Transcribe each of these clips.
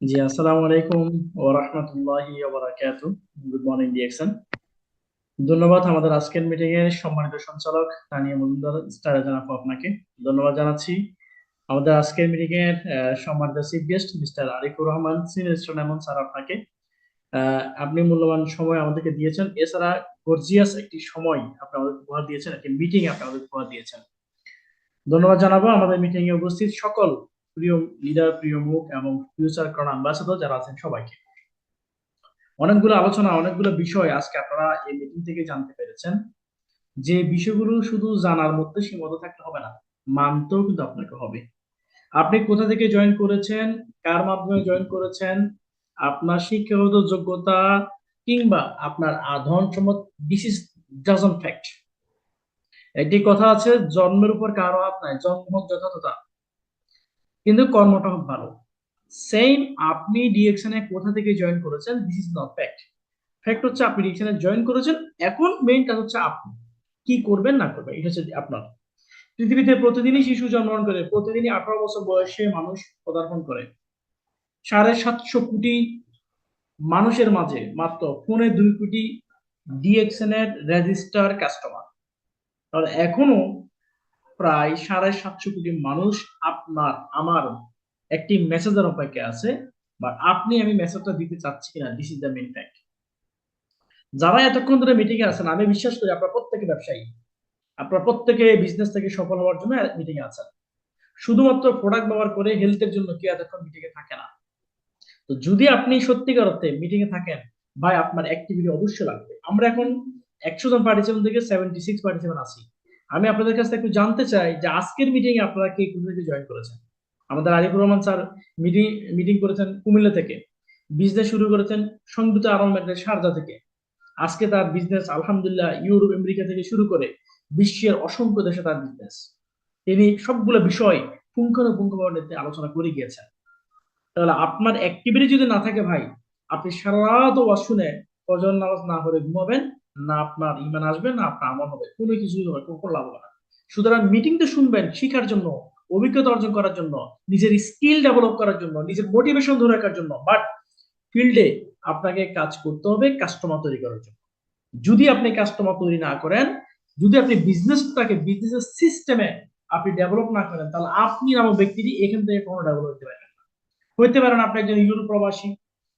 জি, আসসালামু আলাইকুম ওয়া রাহমাতুল্লাহি ওয়া বারাকাতুহু। গুড মর্নিং ধন্যবাদ আমাদের আজকের মিটিং এর সম্মানিত সঞ্চালক তানিয়া মজুমদার স্টারে জানাব আপনাকে ধন্যবাদ জানাচ্ছি। আমাদের আজকের মিটিং এর সম্মানিত chief guest mister Arifur Rahman senior student এমন স্যার আপনাকে আপনি মূল্যবান সময় আমাদেরকে দিয়েছেন। এছাড়া গর্জিয়াস একটি সময় আপনি আমাদের উপহার দিয়েছেন, একটি মিটিং আপনি আমাদের উপহার দিয়েছেন। ধন্যবাদ জানাব আমাদের মিটিং এ উপস্থিত সকল প্রিয় লিডার প্রিয় মুখ এবং ফিউচার কর্ন অ্যাম্বাসাডর যারা আছেন সবাইকে। অনেকগুলো আলোচনা, অনেকগুলো বিষয় আজকে আপনারা এই মিটিং থেকে জানতে পেরেছেন। যে বিষয়গুলো শুধু জানার মধ্যে সীমাবদ্ধ থাকতে হবে না, মানতেও কিন্তু আপনাকে হবে। আপনি কোথা থেকে জয়েন করেছেন, কার মাধ্যমে জয়েন করেছেন, আপনার শিক্ষাগত যোগ্যতা কিংবা আপনার আধন সম্মত দিস ইজ ডাজন ফ্যাক্ট একটি কথা আছে, জন্মের উপর কারও হাত নাই, জন্ম যথাযথতা কিন্তু কর্মটা ভালো। সেম আপনি ডিএকশন কোথা থেকে জয়েন করেছেন this is not fact fact হচ্ছে আপনি ডিএকশন জয়েন করেছেন, এখন মেইন কাজ হচ্ছে আপনি। কি করবেন, না করবেন, এটা হচ্ছে আপনার। পৃথিবীতে প্রতিদিনই শিশু জন্মগ্রহণ করে, প্রতিদিনই আঠারো বছর বয়সে মানুষ পদার্পণ করে। সাড়ে সাতশো কোটি মানুষের মাঝে মাত্র ফোনে দুই কোটি ডিএক্সএন এর রেজিস্টার কাস্টমার তাহলে এখনও প্রায় সাড়ে সাতশো কোটি মানুষ আপনার, আমার একটি মেসেজের অপেক্ষা আছে, বা আপনি আমি মেসেজটা দিতে চাচ্ছি কিনা this is the main fact যারা এতক্ষণ ধরে মিটিং আছেন, আমি বিশ্বাস করি আপনারা প্রত্যেকে ব্যবসায়ী। আপনারা প্রত্যেকে বিজনেস থেকে সফল হওয়ার জন্য মিটিং আছেন। শুধুমাত্র প্রোডাক্ট ব্যবহার করে হেলথের জন্য কেউ এতক্ষণ মিটিং এ থাকে না। তো যদি আপনি সত্যিকার অর্থে মিটিং এ থাকেন, ভাই আপনার অ্যাক্টিভিটি অবশ্যই লাগবে। আমরা এখন একশো জন পার্টিসিপেন্ট থেকে সেভেন্টি সিক্স পার্টিসিপেন্ট আছি। আমি আপনাদের কাছ থেকে একটু জানতে চাই যে আজকের মিটিং এ আপনারা কে কোথা থেকে জয়েন করেছেন? আমাদের Arifur Rahman sir meeting meeting করেছেন কুমিল্লা থেকে। বিজনেস শুরু করেছেন সংযুক্ত আরব এমিরেটের শারজা থেকে। আজকে তার বিজনেস আলহামদুলিল্লাহ ইউরোপ, আমেরিকা থেকে শুরু করে বিশ্বের অসংখ্য দেশে তার বিজনেস তিনি সবগুলো বিষয় পুঙ্খানুপুঙ্খভাবে আলোচনা করে গিয়েছেন। তাহলে আপনার অ্যাক্টিভিটি যদি না থাকে ভাই, আপনি সারা রাত ওয়াজ শুনে ফজর নামাজ না করে ঘুমাবেন। না আপনার ইমান আসবে, না আপনার আমল হবে। কোনো কিছুই হবে কোনো লাভ হবে না। সুতরাং মিটিংটা শুনবেন শিখার জন্য, অভিজ্ঞতা অর্জন করার জন্য, নিজের স্কিল ডেভেলপ করার জন্য, নিজের মোটিভেশন ধরে রাখার জন্য। বাট ফিল্ডে আপনাকে কাজ করতে হবে কাস্টমার তৈরি করার জন্য। যদি আপনি কাস্টমার তৈরি না করেন, যদি আপনি বিজনেসটাকে বিজনেসের সিস্টেমে আপনি ডেভেলপ না করেন, তাহলে আপনি নামক ব্যক্তিটি এখান থেকে কোনো ডেভেলপ হতে পারেন না। হইতে পারেন আপনি একজন ইউরোপ প্রবাসী,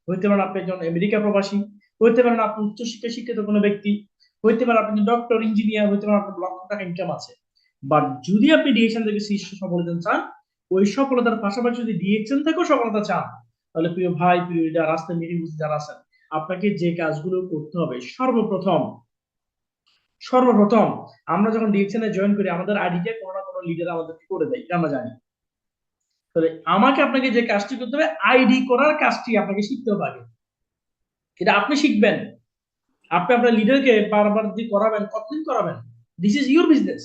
হইতে পারেন আপনি একজন আমেরিকা প্রবাসী হইতে পারেন আপনি উচ্চশিক্ষা শিক্ষিত কোনো ব্যক্তি, হইতে পারেন আপনি ডক্টর ইঞ্জিনিয়ার হইতে পারেন আপনার লক্ষ টাকা ইনকাম আছে। বাট যদি আপনি ডিএকশন থেকে শীর্ষ সফলতা চান, ওই সফলতার পাশাপাশি যদি ডিএকশন থেকেও সফলতা চান, তাহলে প্রিয় ভাই, প্রিয় লিডার রাস্তায় মিটিং যারা আছেন, আপনাকে যে কাজগুলো করতে হবে, সর্বপ্রথম সর্বপ্রথম আমরা যখন ডিএকশন এ জয়েন করি, আমাদের আইডিটা কোনো না কোনো লিডার আমাদেরকে করে দেয়, এটা আমরা জানি। তাহলে আমাকে আপনাকে যে কাজটি করতে হবে আইডি করার কাজটি আপনাকে শিখতে হবে আগে। এটা আপনি শিখবেন। আপনি আপনার লিডারকে বারবার দিয়ে করাবেন, কতদিন করাবেন? দিস ইজ ইউর বিজনেস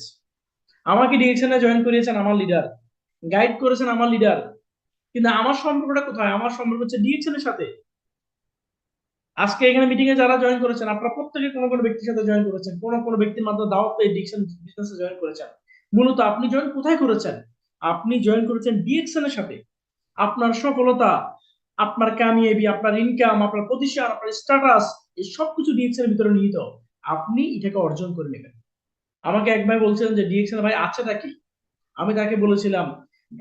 আমাকে ডিরেকশনে জয়েন করিয়েছেন আমার লিডার গাইড করেছেন আমার লিডার কিন্তু আমার সম্পর্কটা কোথায়? আমার সম্পর্ক হচ্ছে ডিরেকশনের সাথে। আজকে এখানে মিটিং এ যারা জয়েন করেছেন, আপনারা প্রত্যেকে কোনো কোনো ব্যক্তির সাথে জয়েন করেছেন। কোনো কোনো ব্যক্তির মাধ্যমে দাওয়াত পেয়ে ডিরেকশন বিজনেসে জয়েন করেছেন। মূলত আপনি জয়েন কোথায় করেছেন? আপনি জয়েন করেছেন ডিএকশনের সাথে। আপনার সফলতা আপনার কামিয়াবি আপনার ইনকাম আপনার প্রতিষ্ঠান, আপনার স্ট্যাটাস এই সবকিছু ডিএক্সের ভিতরে নিহিত। আপনি এটাকে অর্জন করে নেবেন। আমাকে এক ভাই বলছিলেন যে ডিএক্সের ভাই আছেটা কি? আমি তাকে বলেছিলাম,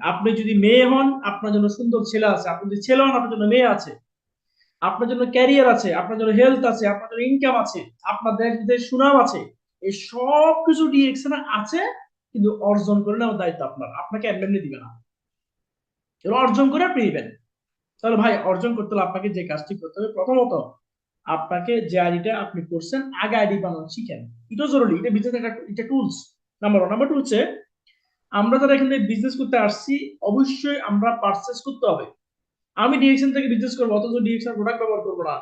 আপনি যদি মেয়ে হন, আপনার জন্য সুন্দর ছেলে আছে। আপনি যদি ছেলে হন, আপনার জন্য মেয়ে আছে। আপনার জন্য ক্যারিয়ার আছে, আপনার জন্য হেলথ আছে, আপনার জন্য ইনকাম আছে, আপনার দেশ বিদেশ সুনাম আছে। এই সব কিছু ডিএক্সেন আছে, কিন্তু অর্জন করে নেওয়ার দায়িত্ব আপনার। আপনাকে এমনি দিবে না। অর্জন করে আপনি নেবেন। তাহলে ভাই, অর্জন করতে হলে আপনাকে যে কাজটি করতে হবে, প্রথমত আপনাকে যে আইডিটা আপনি করছেন, আগে আইডি বানানো শিখেন। এটা জরুরি, এটা বিজনেস একটা, এটা tools number one number two হচ্ছে, আমরা যারা এখানে বিজনেস করতে আসছি, অবশ্যই আমরা পারচেস করতে হবে। আমি ডিএকশন থেকে বিজনেস করব, অথচ ডিএকশন প্রোডাক্ট ব্যবহার করব না।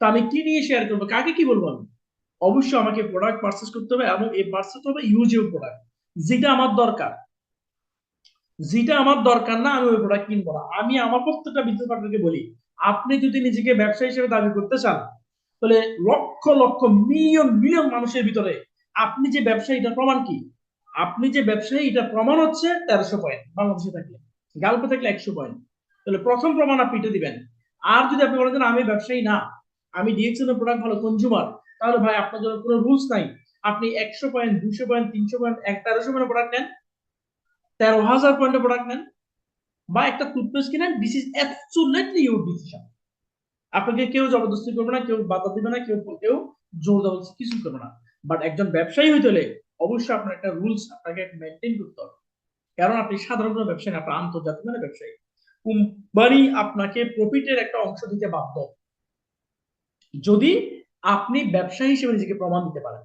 তা আমি কি নিয়ে শেয়ার করব, কাকে কি বলব আমি? অবশ্যই আমাকে প্রোডাক্ট পারচেস করতে হবে এবং এই পারচেস হবে ইউজেবল প্রোডাক্ট যেটা আমার দরকার। যেটা আমার দরকার না, আমি ওই প্রোডাক্ট কিনবো না। আমি আমার প্রত্যেকটা বিজনেস পার্টনারকে বলি, আপনি যদি নিজেকে ব্যবসা হিসেবে দাবি করতে চান, তাহলে লক্ষ লক্ষ মিলিয়ন মিলিয়ন মানুষের ভিতরে আপনি যে ব্যবসায়ী এটা প্রমাণ কি? আপনি যে ব্যবসায়ী এটা প্রমাণ হচ্ছে তেরোশো পয়েন্ট বাংলাদেশে থাকলে। গালপে থাকলে একশো পয়েন্ট তাহলে প্রথম প্রমাণ আপনি এটা দিবেন। আর যদি আপনি বলেন আমি ব্যবসায়ী না, আমি এর প্রোডাক্ট ভালো কনজিউমার তাহলে ভাই আপনার জন্য কোনো রুলস নাই। আপনি একশো পয়েন্ট দুশো পয়েন্ট তিনশো পয়েন্ট এক, তেরোশো পয়েন্ট প্রোডাক্ট নেন। তেরো হাজার পয়েন্টের প্রোডাক্ট নেন বা একটা টুথপেস্ট কিনেন this is absolutely your decision আপনাকে কেউ জবরদস্তি করবে না, কেউ বাধা দিবে না, কেউ কেউ জোর জবরদস্তি কিছু করবে না। বাট একজন ব্যবসায়ী হইতে হলে অবশ্যই আপনার একটা রুলস আপনাকে মেনটেন করতে হবে। কারণ আপনি সাধারণ কোনো ব্যবসায়ী না আপনার আন্তর্জাতিক মানে ব্যবসায়ী। কোম্পানি আপনাকে প্রফিটের একটা অংশ দিতে বাধ্য। যদি আপনি ব্যবসায়ী হিসেবে নিজেকে প্রমাণ দিতে পারেন,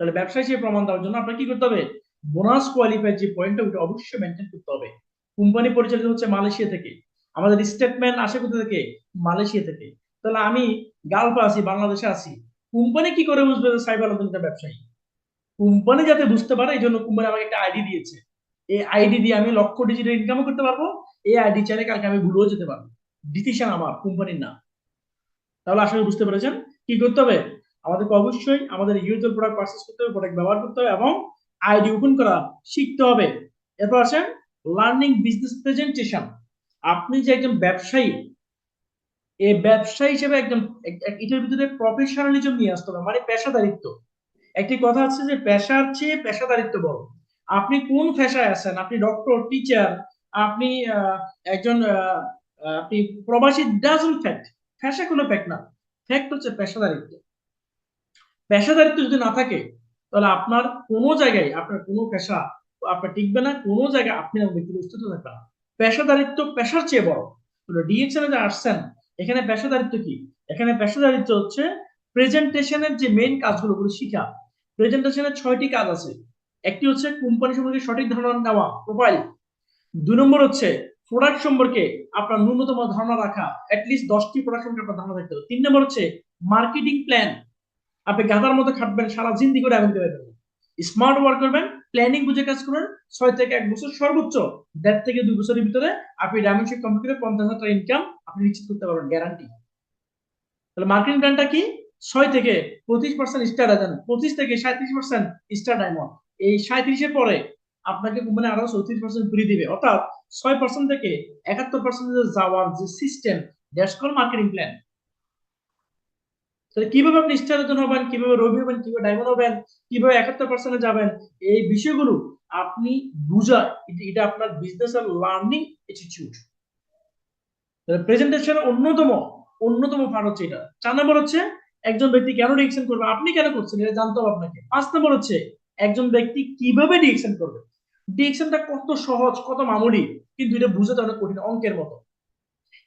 তাহলে ব্যবসায়ী হিসেবে প্রমাণ দেওয়ার জন্য আপনার কি করতে হবে? বোনাস কোয়ালিফাই যে পয়েন্টটা ওটা অবশ্যই মেনটেন করতে হবে। কোম্পানি পরিচালিত হচ্ছে মালয়েশিয়া থেকে। আমাদের স্টেটমেন্ট আসে কোথা থেকে? মালয়েশিয়া থেকে। তাহলে আমি গালফে আছি, বাংলাদেশে আছি। কোম্পানি কি করে বুঝবে যে সাইবার আলমটা ব্যবসায়ী? কোম্পানি যাতে বুঝতে পারে, এই জন্য কোম্পানি আমাকে একটা আইডি দিয়েছে। এই আইডি দিয়ে আমি লক্ষ ডিজিটাল ইনকামও করতে পারব, এই আইডি চাইলে কালকে আমি ভুলেও যেতে পারব। ডিসিশন আমার কোম্পানির না। তাহলে আসলে বুঝতে পেরেছেন। কি করতে হবে? আমাদেরকে অবশ্যই আমাদের ইউজুয়াল প্রোডাক্ট পারচেস করতে হবে প্রোডাক্ট ব্যবহার করতে হবে এবং আইডি ওপেন করা শিখতে হবে। এরপর আসেন লার্নিং বিজনেস প্রেজেন্টেশন আপনি যে একজন ব্যবসায়ী এই ব্যবসায়ী হিসেবে একজন এটার ভিতরে প্রফেশনালিজম নিয়ে আসতে হবে মানে পেশাদারিত্ব। একটি কথা আছে যে পেশার চেয়ে পেশাদারিত্ব বড়। আপনি কোন পেশায় আছেন? আপনি ডক্টর টিচার আপনি একজন আপনি প্রবাসী ডাজন্ট ফ্যাক্ট পেশা কোনো ফ্যাক্ট না। ফ্যাক্ট হচ্ছে পেশাদারিত্ব। পেশাদারিত্ব যদি না থাকে তাহলে আপনার কোনো জায়গায় আপনার কোনো পেশা আপনার টিকবে না, কোনো জায়গায় আপনি ব্যক্তির অস্তিত্ব থাকবে না। পেশাদারিত্ব পেশার চেয়ে বড়। ডিএক্সএনে যে আসছেন, এখানে পেশাদারিত্ব কি? এখানে পেশাদারিত্ব হচ্ছে প্রেজেন্টেশনের যে মেইন কাজগুলো গুলো শিখা। প্রেজেন্টেশনের ছয়টি কাজ আছে। একটি হচ্ছে কোম্পানি সম্পর্কে সঠিক ধারণা নেওয়া প্রোফাইল দুই নম্বর হচ্ছে প্রোডাক্ট সম্পর্কে আপনার ন্যূনতম ধারণা রাখা অ্যাটলিস্ট দশটি প্রোডাক্ট সম্পর্কে আপনার ধারণা থাকতে হবে। তিন নম্বর হচ্ছে মার্কেটিং প্ল্যান আপনি গাদার মতো খাটবেন, সারা জিন্দি করে আগুন দেবেন স্মার্ট ওয়ার্ক করবেন প্ল্যানিং বুঝে কাজ করবেন ছয় থেকে এক বছর সর্বোচ্চ, দেড় থেকে দুই বছরের ভিতরে আপনি ডায়মন্ডশিপ কমপ্লিট করে পঞ্চাশ হাজার টাকা ইনকাম আপনি নিশ্চিত করতে পারবেন গ্যারান্টি তাহলে মার্কেটিং প্ল্যানটা কি? ছয় থেকে পঁচিশ পার্সেন্ট স্টার দেন পঁচিশ থেকে সাঁত্রিশ পার্সেন্ট স্টার ডায়মন্ড এই সাঁত্রিশের পরে আপনাকে কোম্পানি আরও চৌত্রিশ পার্সেন্ট ফ্রি দিবে। অর্থাৎ ছয় পার্সেন্ট থেকে একাত্তর পার্সেন্ট যাওয়ার যে system that's call marketing plan তাহলে কীভাবে আপনি জন্য হবেন, কীভাবে রবি হবেন, কীভাবে ডায়মন্ড হবেন, কীভাবে একাত্তর পার্সেন্টে যাবেন, এই বিষয়গুলো আপনি বুঝা এটা আপনার বিজনেস আর লার্নিং অ্যাটিটিউড প্রেজেন্টেশন অন্যতম অন্যতম পার্ট হচ্ছে এটা। চার নম্বর হচ্ছে, একজন ব্যক্তি কেন রিয়েকশন করবে? আপনি কেন করছেন? এটা জানতে হবে আপনাকে। পাঁচ নম্বর হচ্ছে, একজন ব্যক্তি কীভাবে রিয়েকশন করবে? ডিএকশনটা কত সহজ, কত মামুলি, কিন্তু এটা বুঝাতে অনেক কঠিন অঙ্কের মতো।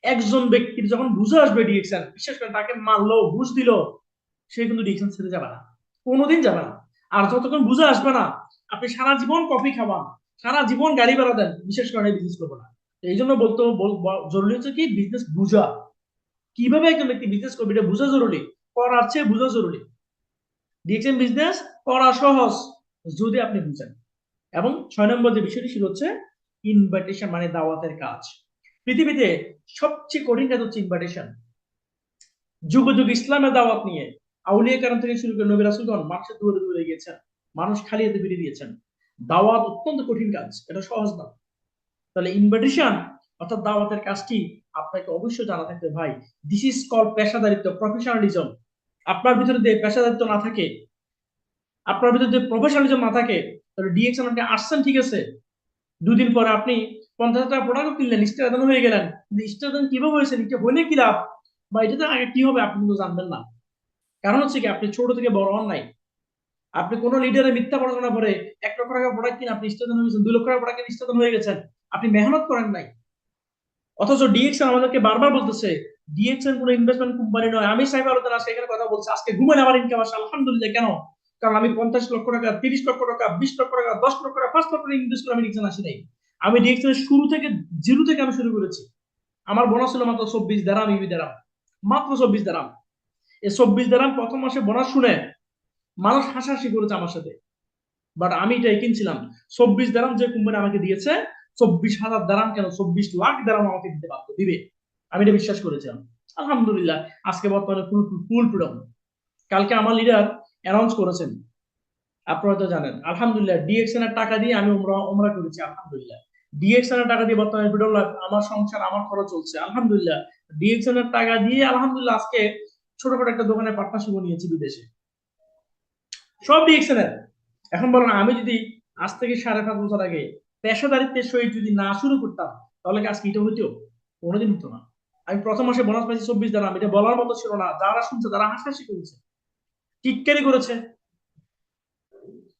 একজন ব্যক্তির যখন বুঝে আসবে ডিএকশন বিশেষ করে তাকে মারলো বুঝ দিল, সে কিন্তু ডিএকশন ছেড়ে যাবে না। কোনোদিন যাবে না। আর যতক্ষণ বুঝে আসবে না, আপনি সারা জীবন কফি খাওয়ান, সারা জীবন গাড়ি ভাড়া দেন, বিশেষ করে বিজনেস করব না। এই জন্য বলতে জরুরি হচ্ছে কি? বিজনেস বুঝা। কীভাবে একজন ব্যক্তি বিজনেস করবে এটা বুঝা জরুরি, করার চেয়ে বুঝা জরুরি। ডিএকশন বিজনেস করা সহজ, যদি আপনি বুঝেন। এবং ছয় নম্বর যে বিষয়টি ছিল হচ্ছে ইনভাইটেশন মানে দাওয়াতের কাজ। পৃথিবীতে সবচেয়ে কঠিন কাজ হচ্ছে ইনভাইটেশন যুগ যুগ ইসলামের দাওয়াত নিয়ে আউলিয়া কারণ থেকে শুরু করে নবী রাসুলগণ মানুষের দূরে দূরে গিয়েছেন, মানুষ খালি হাতে ফিরে দিয়েছেন। দাওয়াত অত্যন্ত কঠিন কাজ, এটা সহজ না। তাহলে ইনভাইটেশন অর্থাৎ দাওয়াতের কাজটি আপনাকে অবশ্যই জানা থাকবে ভাই। দিস ইজ কল পেশাদারিত্ব প্রফেশনালিজম আপনার ভিতরে যে পেশাদারিত্ব না থাকে, আপনার ভিতরে যে প্রফেশনালিজম না থাকে, তাহলে ডিএক্সএন আপনি আসছেন ঠিক আছে। দুদিন পরে আপনি পঞ্চাশ টাকা প্রোডাক্ট কিনলেন স্টার হয়ে গেলেন। স্টার কীভাবে হয়েছে এটা হলে কি লাভ? বা এটাতে আগে কি হবে আপনি কিন্তু জানবেন না। কারণ হচ্ছে কি, আপনি ছোট থেকে বড় হন নাই। আপনি কোন লিডারে মিথ্যা পড়াশোনা করে এক লক্ষ টাকা প্রোডাক্ট কিনে আপনি স্টার হয়েছেন দুই লক্ষ টাকা প্রোডাক্ট কিনে হয়ে গেছেন। আপনি মেহনত করেন নাই। অথচ ডিএক্সএন আমাদেরকে বারবার বলতেছে ডিএক্সএন কোনো ইনভেস্টমেন্ট কোম্পানি নয়। আমি সাইবার আলোচনা আজকে এখানে কথা বলছি, আজকে ঘুমেন আমার ইনকাম আসে, আলহামদুলিল্লাহ, কেন? কারণ আমি পঞ্চাশ লক্ষ টাকা, তিরিশ লক্ষ টাকা, বিশ লক্ষ টাকা, দশ লক্ষ টাকা, পাঁচ লক্ষ টাকা ইনভেস্ট করে আমি ডিএক্সএন আসি নাই। আমি ডিএক্সএন শুরু থেকে, জিরো থেকে আমি শুরু করেছি। আমার বোনাস ছিল মাত্র চব্বিশ দারাম, ইবি দারাম। মাত্র চব্বিশ দারাম। এই চব্বিশ দারাম প্রথম মাসে বোনাস শুনে মানুষ হাসাহাসি করেছে আমার সাথে। বাট আমি এটাই কিনছিলাম। চব্বিশ দারাম যে কোম্পানি আমাকে দিয়েছে, চব্বিশ হাজার দারাম কেন? চব্বিশ লাখ দারাম আমাকে দিতে বাধ্য, দিবে। আমি এটা বিশ্বাস করেছিলাম। আলহামদুলিল্লাহ, আজকে বর্তমানে ফুল ফুল ফ্রিডম কালকে আমার লিডার অ্যানাউন্স করেছেন। আপনারা তো জানেন। আলহামদুলিল্লাহ ডিএক্সএন এর টাকা দিয়ে আমি ওমরা ওমরা করেছি, আলহামদুলিল্লাহ। টাকা দিয়ে বর্তমানে আমার সংসার, আমার খরচ চলছে। আলহামদুলিল্লাহ ডিএক্সএন এর টাকা দিয়ে আলহামদুলিল্লাহ আজকে ছোটখাটো একটা দোকানে পার্টনারশিপ নিয়েছি বিদেশে। সব এখন বলেন, আমি যদি আজ থেকে সাড়ে পাঁচ বছর আগে পেশাদারিত্বের সহিত যদি না শুরু করতাম, তাহলে কি আজকে এটা হইতো? কোনোদিন হতো না। আমি প্রথম মাসে বোনাস পাইছি চব্বিশ দিলাম এটা বলার মতো ছিল না। যারা শুনছে তারা হাসাহাসি করেছে টিটকারি করেছে।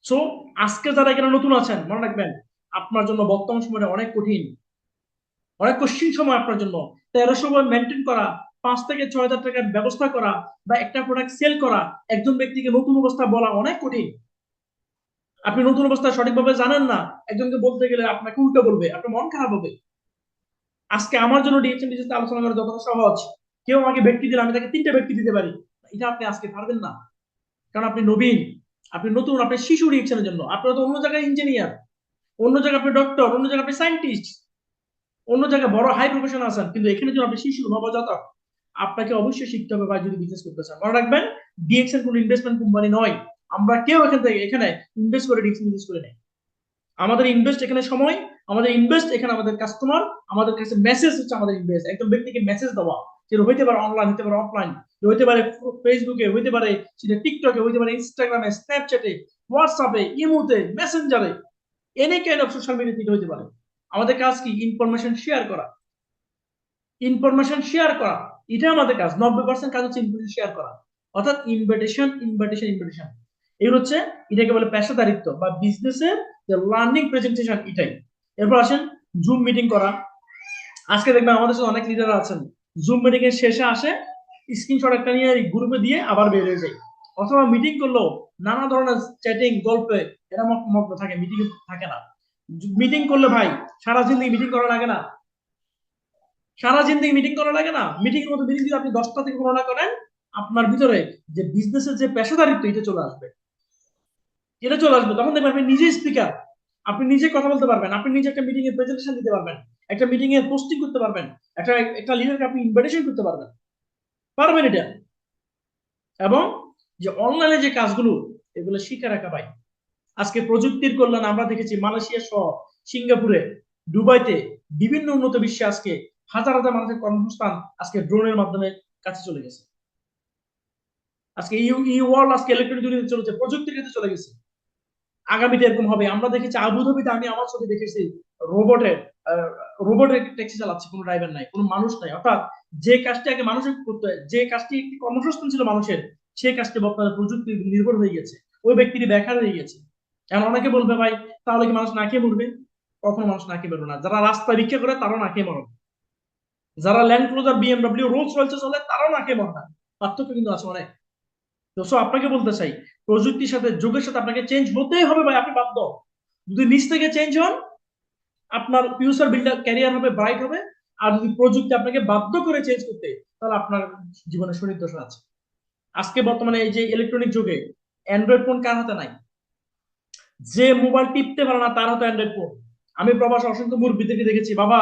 সো আজকে যারা এখানে নতুন আছেন, মনে রাখবেন আপনার জন্য বর্তমান সময়টা অনেক কঠিন অনেক কঠিন সময় আপনার জন্য। তেরোশো মেনটেন করা, পাঁচ থেকে ছয় হাজার টাকার ব্যবস্থা করা বা একটা প্রোডাক্ট সেল করা, একজন ব্যক্তিকে নতুন অবস্থা বলা অনেক কঠিন। আপনি নতুন অবস্থা সঠিকভাবে জানেন না, একজনকে বলতে গেলে আপনাকে উল্টো বলবে, আপনার মন খারাপ হবে। আজকে আমার জন্য ডিএকশন ডিজিটাল আলোচনা করা যতটা সহজ, কেউ আমাকে ব্যক্তি দিলে আমি তাকে তিনটা ব্যক্তি দিতে পারি। এটা আপনি আজকে পারবেন না। কারণ আপনি নবীন, আপনি নতুন, আপনি শিশু রিয়েকশনের জন্য। আপনারা তো অন্য জায়গায় ইঞ্জিনিয়ার অন্য জায়গায় আপনি ডক্টর অন্য জায়গায় আপনি সায়েন্টিস্ট অন্য জায়গায় বড় হাই প্রফেশন আছেন, কিন্তু এখানে যদি আপনি শিশু, নবজাতক, আপনাকে অবশ্যই শিখতে হবে বা যদি বিজনেস করতে চান। মনে রাখবেন ডিএক্সএন কোনো ইনভেস্টমেন্ট কোম্পানি নয়। আমরা কেউ এখান থেকে, এখানে ইনভেস্ট করে ডিএক্সএন ইনভেস্ট করে নেই। আমাদের ইনভেস্ট এখানে সময়, আমাদের ইনভেস্ট এখানে আমাদের কাস্টমার আমাদের কাছে মেসেজ হচ্ছে আমাদের ইনভেস্ট একজন ব্যক্তিকে মেসেজ দেওয়া যেটা হইতে পারে অনলাইন হতে পারে অফলাইন হইতে পারে ফেসবুকে হইতে পারে সেটা টিকটকে হইতে পারে ইনস্টাগ্রামে স্ন্যাপচ্যাটে হোয়াটসঅ্যাপে ইমোতে মেসেঞ্জারে any kind of social media থেকে হইতে পারে? আমাদের কাজ কি? ইনফরমেশন শেয়ার করা। ইনফরমেশন শেয়ার করা, এটা আমাদের কাজ। নব্বই পার্সেন্ট কাজ হচ্ছে ইনফরমেশন শেয়ার করা। অর্থাৎ ইনভিটেশন ইনভিটেশন ইনভিটেশন এই হচ্ছে এটাকে বলে পেশাদারিত্ব বা বিজনেসের যে লার্নিং প্রেজেন্টেশন এটাই। এরপর আসেন জুম মিটিং করা। আজকে দেখবেন আমাদের সাথে অনেক লিডার আছেন। জুম মিটিং এর শেষে আসে স্ক্রিনশট একটা নিয়ে গ্রুপে দিয়ে আবার বের হয়ে যায়। অথবা মিটিং করল নানা ধরনের চ্যাটিং গল্পে এরা মগ্ন থাকে মিটিং থাকে না। মিটিং করলে ভাই, সারা জিন্দিগি মিটিং করা লাগে না। সারা জিন্দিগি মিটিং করা লাগে না। মিটিং এর মতো মিটিং যদি আপনি দশটা থেকে গণনা করেন, আপনার ভিতরে যে বিজনেসের যে পেশাদারিত্ব, এটা চলে আসবে। এটা চলে আসবে। তখন দেখবেন আপনি নিজে স্পিকার আপনি নিজে কথা বলতে পারবেন। আপনি নিজে একটা মিটিং এর প্রেজেন্টেশন দিতে পারবেন। একটা মিটিং এর পোস্টিং করতে পারবেন। একটা একটা লিডারকে আপনি ইনভাইটেশন করতে পারবেন। পারবেন এটা। এবং যে অনলাইনে যে কাজগুলো, এগুলো শিখে রাখা ভাই। আজকে প্রযুক্তির কল্যাণ আমরা দেখেছি মালয়েশিয়া সহ সিঙ্গাপুরে, দুবাইতে বিভিন্ন উন্নত বিশ্বে আজকে হাজার হাজার মানুষের কর্মসংস্থান আজকে ড্রোনের মাধ্যমে কাছে চলে গেছে। আজকে ই ওয়ার্ল্ড আজকে ইলেকট্রনিক দুনিয়াতে চলেছে, প্রযুক্তির ক্ষেত্রে চলে গেছে। আগামীতে এরকম হবে। আমরা দেখেছি আবুধাবিতে আমি আমার ছবি দেখেছি রোবটের রোবটের ট্যাক্সি চালাচ্ছে, কোনো ড্রাইভার নাই, কোনো মানুষ নাই। অর্থাৎ যে কাজটি আগে মানুষের করতে হয়, যে কাজটি একটি কর্মসংস্থান ছিল মানুষের সেই কাজটি বর্তমানে প্রযুক্তি নির্ভর হয়ে গেছে। ওই ব্যক্তিটি বেকার হয়ে গেছে। এখন অনেকে বলবে ভাই, তাহলে কি মানুষ না খেয়ে মরবে? কখনো মানুষ না খেয়ে মরবে না। যারা রাস্তা ভিক্ষা করে, তারাও না খেয়ে মরবে। যারা ল্যান্ড ক্লোজার বিএমডব্লিউ রোলস রয়েছে চলে, তারাও না খেয়ে মরবে না। পার্থক্য কিন্তু আছে অনেক। তো আপনাকে বলতে চাই, প্রযুক্তির সাথে, যুগের সাথে আপনাকে চেঞ্জ হতেই হবে ভাই, আপনি বাধ্য। যদি নিচ থেকে চেঞ্জ হন, আপনার ফিউচার বিল্ডার ক্যারিয়ার হবে ব্রাইট হবে। আর যদি প্রযুক্তি আপনাকে বাধ্য করে চেঞ্জ করতে, তাহলে আপনার জীবনে শরীর আছে। আজকে বর্তমানে এই যে ইলেকট্রনিক যুগে অ্যান্ড্রয়েড ফোন কার হাতে নাই? যে মোবাইল টিপতে পারে না, তার হাতে অ্যান্ড্রয়েড ফোন আমি প্রবাস অসংখ্য মুরব্বীদেরকে দেখেছি, বাবা,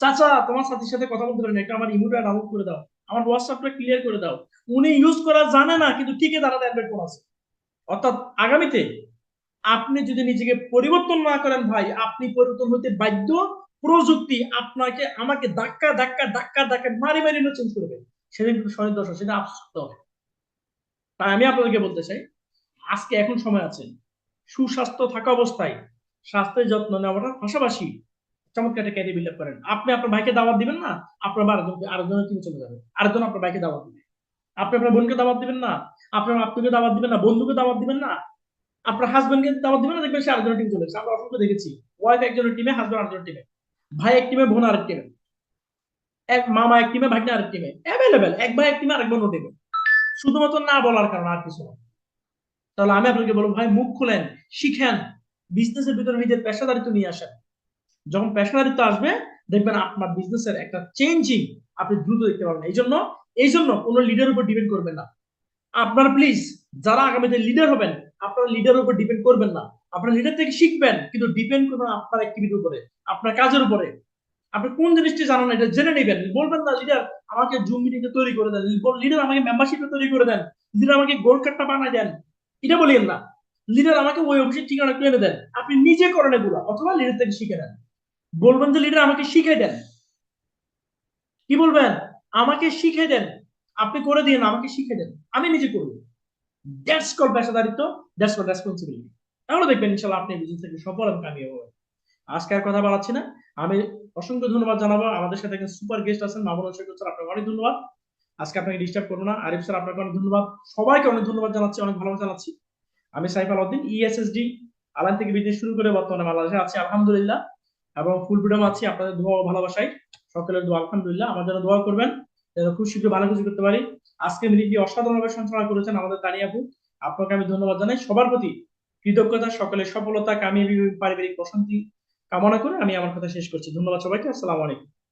চাচা, তোমার সাথীর সাথে কথা বলতে পারেন এটা আমার ইমোটা ডাউনলোড করে দাও, আমার হোয়াটসঅ্যাপটা ক্লিয়ার করে দাও। উনি ইউজ করা জানে না, কিন্তু ঠিকই তারা অ্যান্ড্রয়েড ফোন আছে। অর্থাৎ আগামীতে আপনি যদি নিজেকে পরিবর্তন না করেন ভাই, আপনি পরিবর্তন হতে বাধ্য, প্রযুক্তি আপনাকে আমাকে ধাক্কা ধাক্কা ধাক্কা ধাক্কা মারি মারি চেঞ্জ করবে। সেদিন কিন্তু শরীর দশা, সেটা আফসোস তাই আমি আপনাদেরকে বলতে চাই, আজকে এখন সময় আছে সুস্বাস্থ্য থাকা অবস্থায় স্বাস্থ্যের যত্ন নেওয়াটার পাশাপাশি চমৎকার একটা ক্যারিয়ার বিল্ড করেন। আপনি আপনার ভাইকে দাওয়াত দিবেন না, আপনার আরেকজনকে আরেকজনের তিনি চলে যাবেন আরেকজন আপনার ভাইকে দাওয়াত দিবে। আপনি আপনার বোনকে দাওয়াত দিবেন না আপনার আত্মীয়কে দাওয়াত দিবেন না, বন্ধুকে দাওয়াত দিবেন না, আপনার হাজবেন্ডকে দাওয়াত দিবেন না, দেখবেন সে আরেকজনের টিম চলে আমরা অসংখ্য দেখেছি। ওয়াইফ একজনের টিমে হাজবেন্ড আরেকজনের টিমে ভাই এক টিমে বোন আরেক টিমে এক মামা এক টিমে ভাগ্নে আরেক টিমে অ্যাভেলেবেল এক ভাই, এক টিমে আরেক বোন টিমে শুধুমাত্র না বলার কারণে আর কিছু না। তাহলে আমি আপনাকে বলব, ভাই, মুখ খুলেন, শিখেন। বিজনেসের ভিতরে নিজের পেশাদারিত্ব নিয়ে আসেন। যখন পেশাদারিত্ব আসবে, দেখবেন আপনার বিজনেসের একটা চেঞ্জিং আপনি দ্রুত দেখতে পাবেন এই জন্য এই জন্য কোনো লিডার উপর ডিপেন্ড করবেন না। আপনার প্লিজ যারা আগামীতে লিডার হবেন, আপনার লিডার উপর ডিপেন্ড করবেন না। আপনার লিডার থেকে শিখবেন, কিন্তু ডিপেন্ড করবেন আপনার অ্যাক্টিভিটির উপরে, আপনার কাজের উপরে। আপনি কোন জিনিসটি জানেন এটা জেনে নেবেন। বলবেন না লিডার আমাকে জুম মিটিংটা তৈরি করে দেন। লিডার আমাকে মেম্বারশিপটা তৈরি করে দেন। লিডার আমাকে গোল্ড কার্ডটা বানায় দেন। এটা বলিয়েন না। লিডার আমাকে ওই অফিসের ঠিকানা একটু এনে দেন। আপনি নিজে করেন এগুলো, অথবা লিডার থেকে শিখে নেন। বলবেন যে লিডার আমাকে শিখে দেন। কি বলবেন? আমাকে শিখে দেন। আপনি করে দিন আমাকে শিখে দেন। আমি নিজে করব। দ্যাটস কল পেশাদারিত্ব দ্যাটস কল রেসপন্সিবিলিটি তাহলে দেখবেন, ইনশাআল্লাহ, আপনি বিজনেস থেকে সফল এবং কামিয়াব হবেন। আজকে আর কথা বাড়াচ্ছি না। আমি অসংখ্য ধন্যবাদ জানাব। আমাদের সাথে একজন সুপার গেস্ট আছেন, মামুন শেখ স্যার আপনাকে অনেক ধন্যবাদ। আজকে আপনাকে ডিস্টার্ব করব না। আরিফ স্যার, আপনাকে অনেক ধন্যবাদ। সবাইকে অনেক ধন্যবাদ জানাচ্ছি, অনেক ভালো জানাচ্ছি। আমি সাইফ আলাউদ্দিন E ইএসএসডি আলান থেকে বিজনেস শুরু করে বর্তমানে বাংলাদেশে আছি, আলহামদুলিল্লাহ। এবং ফুল ফ্রিডম আছি, আপনাদের দোয়া ও ভালোবাসায়। সকলের দোয়া, আলহামদুলিল্লাহ। আমার জন্য দোয়া করবেন, যেন খুব শীঘ্র ভালো কিছু করতে পারি। আজকে মিটিংটি অসাধারণভাবে সঞ্চালনা করেছেন আমাদের তানিয়া আপু। আপনাকে আমি ধন্যবাদ জানাই। সবার প্রতি কৃতজ্ঞতা, সকলের সফলতা, কামিয়াবি, পারিবারিক প্রশান্তি কামনা করে আমি আমার কথা শেষ করছি। ধন্যবাদ সবাইকে। আসসালামু আলাইকুম।